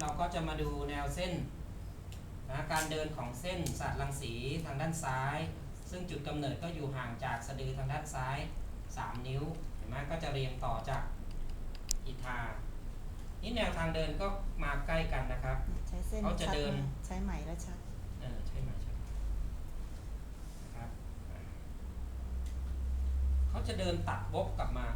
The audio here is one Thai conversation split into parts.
เราก็จะมาดูแนวเส้นนะการเดินของเส้นสัตว์รังสีทางด้านซ้าย ซึ่งจุดกำเนิดก็อยู่ห่างจากสะดือทางด้านซ้าย 3 นิ้วเห็นไหมก็จะเรียงต่อจากอิทานี่แนวทางเดินก็มาใกล้กันนะครับใช้เส้นเขาจะชัเดินไหมใช้ไหมแล้วชัดเออใช่ไหมใช่นะครับอ่าเขาจะเดินตัดวกกลับมา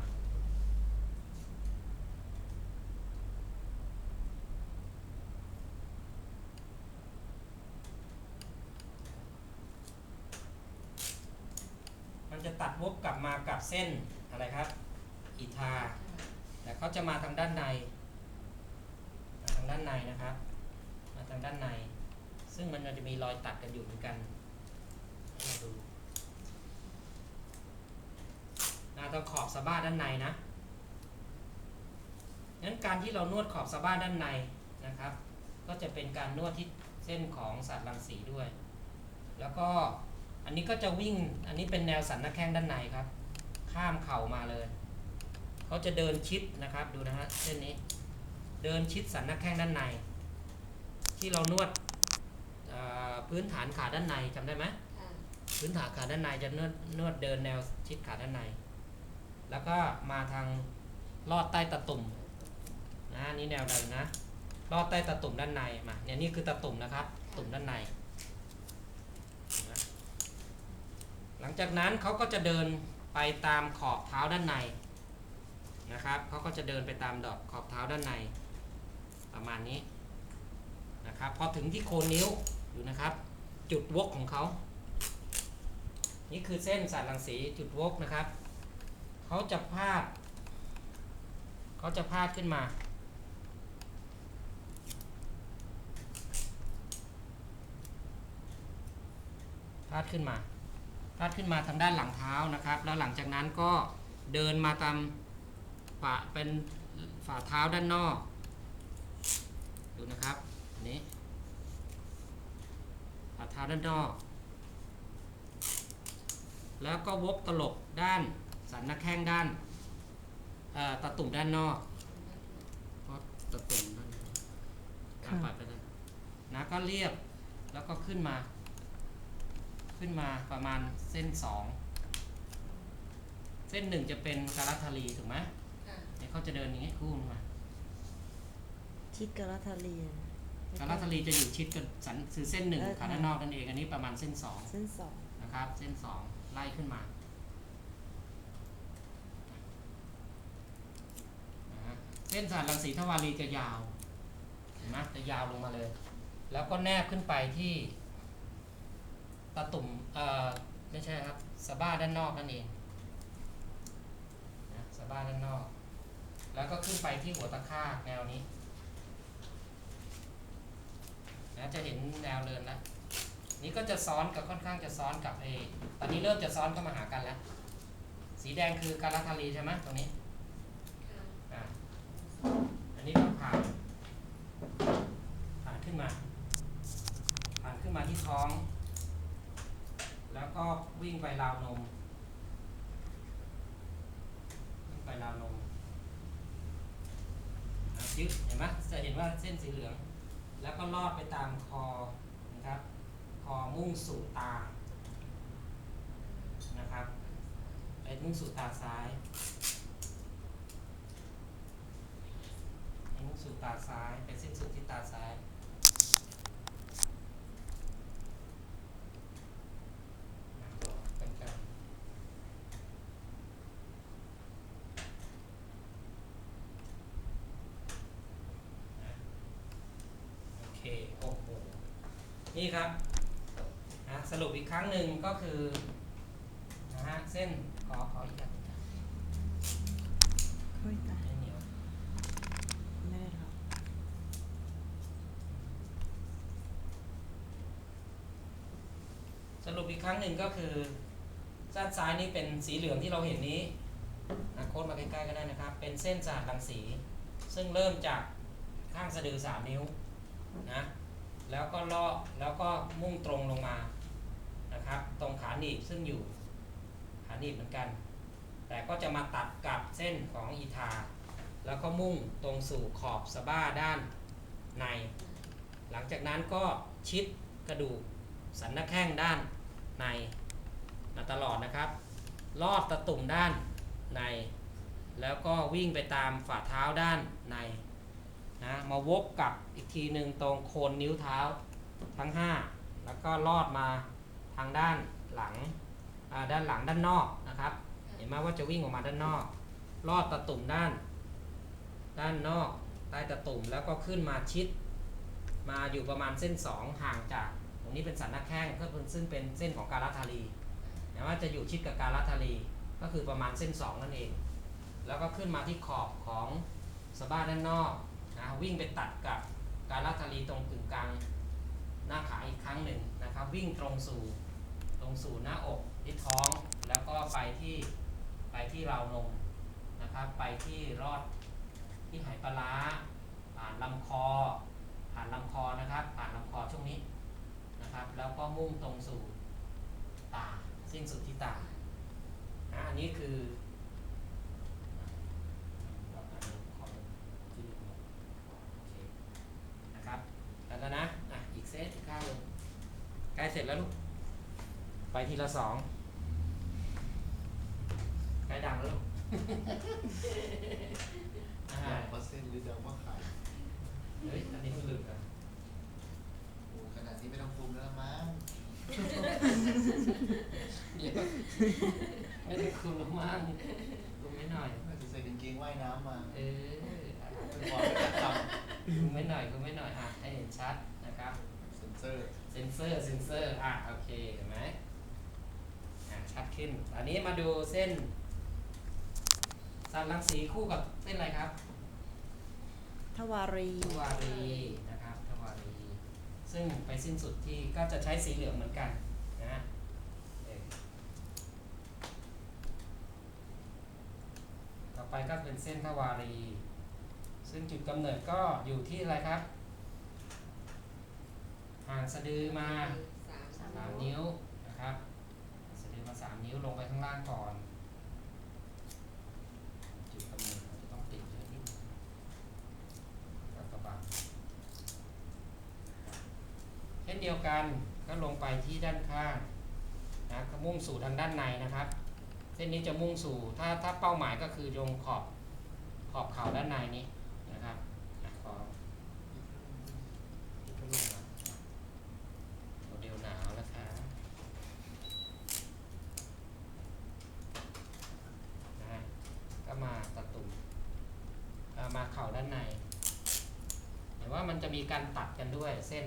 มันจะตัดวกกลับ มากับเส้นอะไรครับอีทาแต่เขาจะมาทางด้านในาทางด้านในนะครับ มาทางด้านใน ซึ่งมันจะมีรอยตัดกันอยู่เหมือนกันให้เราดูหน้าต้องขอบสะบ้าด้านในนะงั้นการที่เรานวดขอบสะบ้าด้านในนะครับ ก็จะเป็นการนวดที่เส้นของสัตว์รังสีด้วย แล้วก็ อันนี้ก็จะวิ่ง อันนี้เป็นแนวสันหน้าแข้งด้านในครับ ข้ามเข่ามาเลย เขาจะเดินชิดนะครับ ดูนะฮะเส้นนี้ เดินชิดสันหน้าแข้งด้านใน ที่เรานวดเอ่อพื้นฐานขาด้านในจำได้ไหมค่ะพื้นฐานขาด้านในจะนวดนวดเดินแนวชิดขาด้านใน แล้วก็มาทางลอดใต้ตะตุ่มนะอันนี่แนวเดินนะลอดใต้ตะตุ่มด้านในมาเนี่ยนี่คือตะตุ่มนะครับ ตุ่มด้านในนะห ลังจากนั้นเขาก็จะเดินไปตามขอบเท้าด้านในนะครับเขาก็จะเดินไปตามดอกขอบเท้าด้านใน ประมาณนี้นะครับพอถึงที่โคนนิ้วดูนะครับ จุดวกของเขา นี่คือเส้นสารรังสีจุดวกนะครับเขาจะพาดเขาจะพาดขึ้นมาพาดขึ้นมา พาดขึ้นมาทางด้านหลังเท้านะครับ แล้วหลังจากนั้นก็เดินมาตามฝ่าเป็นฝ่าเท้าด้านนอก ดูนะครับอันนี้ฝ่าเท้าด้านนอก แล้วก็วกตลบด้านสันหน้าแข้งด้านเอ่อตะตุ่มด้านนอกเพราะตะตุ่มด้านนอกค่ะปัดไปด้านนะก็เรียบแล้วก็ขึ้นมา ขึ้นมาประมาณเส้นสองเส้นหนึ่งจะเป็นกาลัทารีถูกไหมค่ะเนี่ยเขาจะเดินอย่างนี้คู่มาชิดกรัทาลีนกาลัทารีจะอยู่ชิดกันสันคือเส้นหนึ่งเออขาค่ะด้านนอกนั่นเองอันนี้ประมาณเส้นสองเส้นสองนะครับ เส้นสองไล่ขึ้นมานะฮะเส้นสารรังสีทวารีจะยาวเห็นไหมจะยาวลงมาเลย แล้วก็แนบขึ้นไปที่ ตะตุ่มเอ่อไม่ใช่ครับสะบ้าด้านนอกนั่นเองนะสะบ้าด้านนอก แล้วก็ขึ้นไปที่หัวตะข้ากแนวนี้นะจะเห็นแนวเดินแล้วนี่ก็จะซ้อนกับค่อนข้างจะซ้อนกับเอตอนนี้เริ่มจะซ้อนเข้ามาหากันแล้ว สีแดงคือการัทารีใช่ไหมตรงนี้อ่าอันนี้ก็ผ่านผ่านขึ้นมา ผ่านขึ้นมาที่ท้อง แล้วก็วิ่งไปราวนม วิ่งไปราวนมยึดเห็นไหมจะเห็นว่าเส้นสีเหลือง แล้วก็ลอดไปตามคอนะครับ คอมุ่งสู่ตา นะครับไปมุ่งสู่ตาซ้ายมุ่งสู่ตาซ้ายไปสิ้นสุดที่ตาซ้ายนะเป็นการนะโอเค โอ้โห นี่ครับนะสรุปอีกครั้งหนึ่งก็คือนะฮะเส้นขอขออีกครั้งหนึ่งนะเฮ้ยตายไม่เหนียวไม่ได้หรอกสรุปอีกครั้งหนึ่งก็คือด้านซ้ายนี่เป็นสีเหลืองที่เราเห็นนี้นะโค้ดมาใกล้ๆก็ได้นะครับ เป็นเส้นสาดรังสี ซึ่งเริ่มจากข้างสะดือสามนิ้วนะ แล้วก็เลาะแล้วก็มุ่งตรงลงมานะครับ ตรงขาหนีบซึ่งอยู่ขาหนีบเหมือนกัน แต่ก็จะมาตัดกับเส้นของอีทา แล้วก็มุ่งตรงสู่ขอบสะบ้าด้านใน หลังจากนั้นก็ชิดกระดูกสันหน้าแข้งด้านในมาตลอดนะครับ ลอดตะตุ่มด้านใน แล้วก็วิ่งไปตามฝ่าเท้าด้านใน นะมาวกกลับอีกทีหนึ่งตรงโคนนิ้วเท้าทั้ง 5 แล้วก็ลอดมาทางด้านหลังด้านหลังด้านนอกนะครับ เห็นไหมว่าจะวิ่งออกมาด้านนอก ลอดตะตุ่มด้าน ด้านนอกใต้ตะตุ่มแล้วก็ขึ้นมาชิด มาอยู่ประมาณเส้น 2 ห่างจากตรงนี้เป็นสันหน้าแข้งก็เป็นซึ่งเป็นเส้นของการัทารีแต่ว่าจะอยู่ชิดกับการัทารีก็คือประมาณเส้น 2 นั่นเอง แล้วก็ขึ้นมาที่ขอบของสะบ้าด้านนอก วิ่งไปตัดกับการัทารีตรงกึ่งกลางหน้าขาอีกครั้งหนึ่งนะครับวิ่งตรงสู่ตรงสู่หน้าอกที่ท้องแล้วก็ไปที่ไปที่ราวนมนะครับไปที่รอดที่ไหปลาร้าผ่านลำคอ ผ่านลำคอนะครับผ่านลำคอช่วงนี้นะครับแล้วก็มุ่งตรงสู่ตาสิ้นสุดที่ตานะอันนี้คือเคนะครับแล้วก็นะ อะ อีกเซตอีกข้างหนึ่งใกล้เสร็จแล้วลูก ไปทีละสองใกล้ดังแล้วลูกอ่าดาวเปอร์เซ็นต์หรือดาวว่าขายเฮ้ยอันนี้มันลึกอะโอ้ขนาดนี้ไม่ต้องคุมแล้วละมั้งเดี๋ยวไม่ได้คุมหรอกมั้งคุมไม่หน่อย น่าจะใส่กางเกงว่ายน้ำมาเอออะเป็นบอลไม่กระจคุมไม่หน่อยคุมไม่หน่อยอะให้เห็นชัดนะครับำเซนเซอร์ เซนเซอร์ เซนเซอร์ อะ โอเค เห็นไหมอะ ชัดขึ้น อันนี้มาดูเส้นสันรังสีคู่กับเส้นอะไรครับ ทวารีทวารีนะครับทวารี ซึ่งไปสิ้นสุดที่ก็จะใช้สีเหลืองเหมือนกันนะเออต่อไปก็เป็นเส้นทวารี ซึ่งจุดกำเนิดก็อยู่ที่อะไรครับ ห่างสะดือมาสามนิ้วนะครับ สะดือมาสามนิ้วลงไปข้างล่างก่อน จุดกำเนิดเราจะต้องติดเยอะนิดนึง แล้วก็บัง เช่นเดียวกันก็ลงไปที่ด้านข้างนะก็มุ่งสู่ทางด้านในนะครับ เส้นนี้จะมุ่งสู่ถ้าถ้าเป้าหมายก็คือโยงขอบขอบเข่าด้านในนี้นะครับขอที่ก็ลงมาโมเดลหนาวนะคะนะฮะก็มาตะตุ่มเอ่อมาเข่าด้านในเห็นว่ามันจะมีการตัดกันด้วยเส้น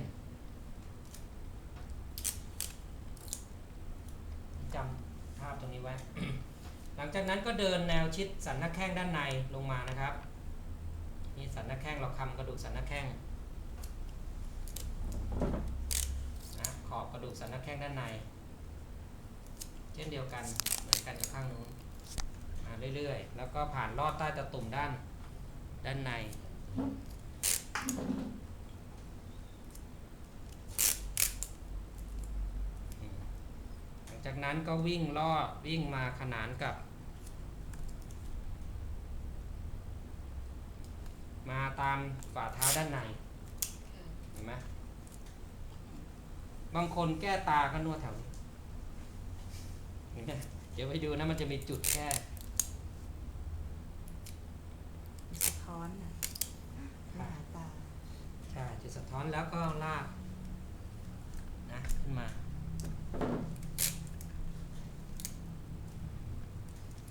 จำภาพตรงนี้ไว้ หลังจากนั้นก็เดินแนวชิดสันหน้าแข้งด้านในลงมานะครับ นี่สันหน้าแข้งเราคำกระดูกสันหน้าแข้งนะขอบกระดูกสันหน้าแข้งด้านใน เช่นเดียวกันเหมือนกันกับข้างนู้นมาเรื่อยๆ แล้วก็ผ่านลอดใต้ตะตุ่มด้านด้านใน หลัง จากนั้นก็วิ่งลอดวิ่งมาขนานกับ มาตามฝ่าเท้าด้านในเห็นไหมบางคนแก้ตาก็นวดแถวนี้เห็นไหมเดี๋ยวไปดูนะมันจะมีจุดแก้สะท้อนน่ะหาตาใช่จุดสะท้อนแล้วก็ลากนะขึ้นมา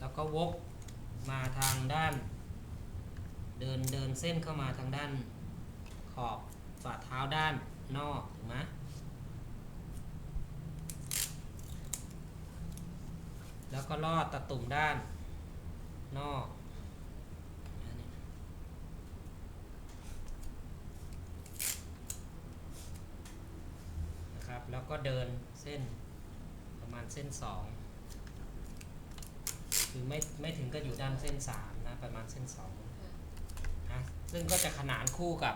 แล้ว ก็วกมาทางด้าน เดินเดินเส้นเข้ามาทางด้านขอบฝ่าเท้าด้านนอกถูกไหมแล้วก็ลอดตะตุ่มด้านนอกนนี้นะครับแล้วก็เดินเส้นประมาณเส้นสอง คือไม่ไม่ถึงก็อยู่ด้านเส้นสามนะประมาณเส้นสองนะซึ่งก็จะขนานคู่กับ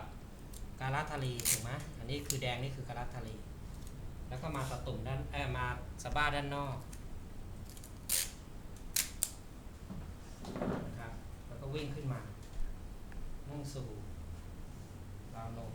การัทารีถูกไหมอันนี้คือแดงนี่คือการัทารีแล้วก็มาตะตุ่มด้านเออมาสะบ้าด้านนอกนะครับแล้วก็วิ่งขึ้นมามุ่งสู่ราวนม